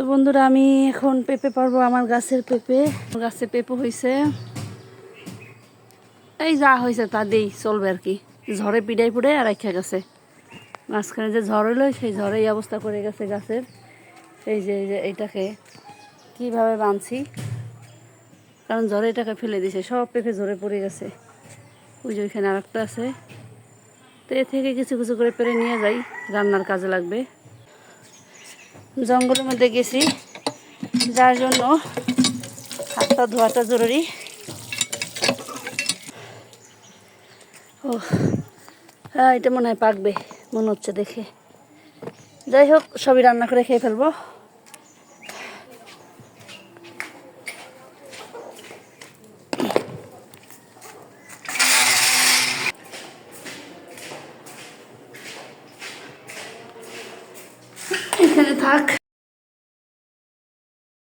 তো বন্ধুরা, আমি এখন পেঁপে পারব আমার গাছের পেঁপে। গাছে পেঁপে হয়েছে এই যা হয়েছে তা দেই, চলবে আর কি। ঝড়ে পিড়াই পুড়ে আর রাখা গেছে। মাঝখানে যে ঝড় হলো সেই ঝড়ে এই অবস্থা করে গেছে গাছের। এই যে যে, এইটাকে কীভাবে বাঁধছি কারণ ঝড়ে এটাকে ফেলে দিছে, সব পেঁপে ঝরে পড়ে গেছে। ওই যে ওইখানে আর একটা আছে। তো এ থেকে কিছু কিছু করে পেরে নিয়ে যাই, রান্নার কাজে লাগবে। জঙ্গলের মধ্যে গেছি। যার জন্য হাতটা ধোয়াটা জরুরি। ও হ্যাঁ এটা মনে হয় পাকবে, মনে হচ্ছে দেখে। যাই হোক, সবই রান্না করে খেয়ে ফেলব। এখানে থাক।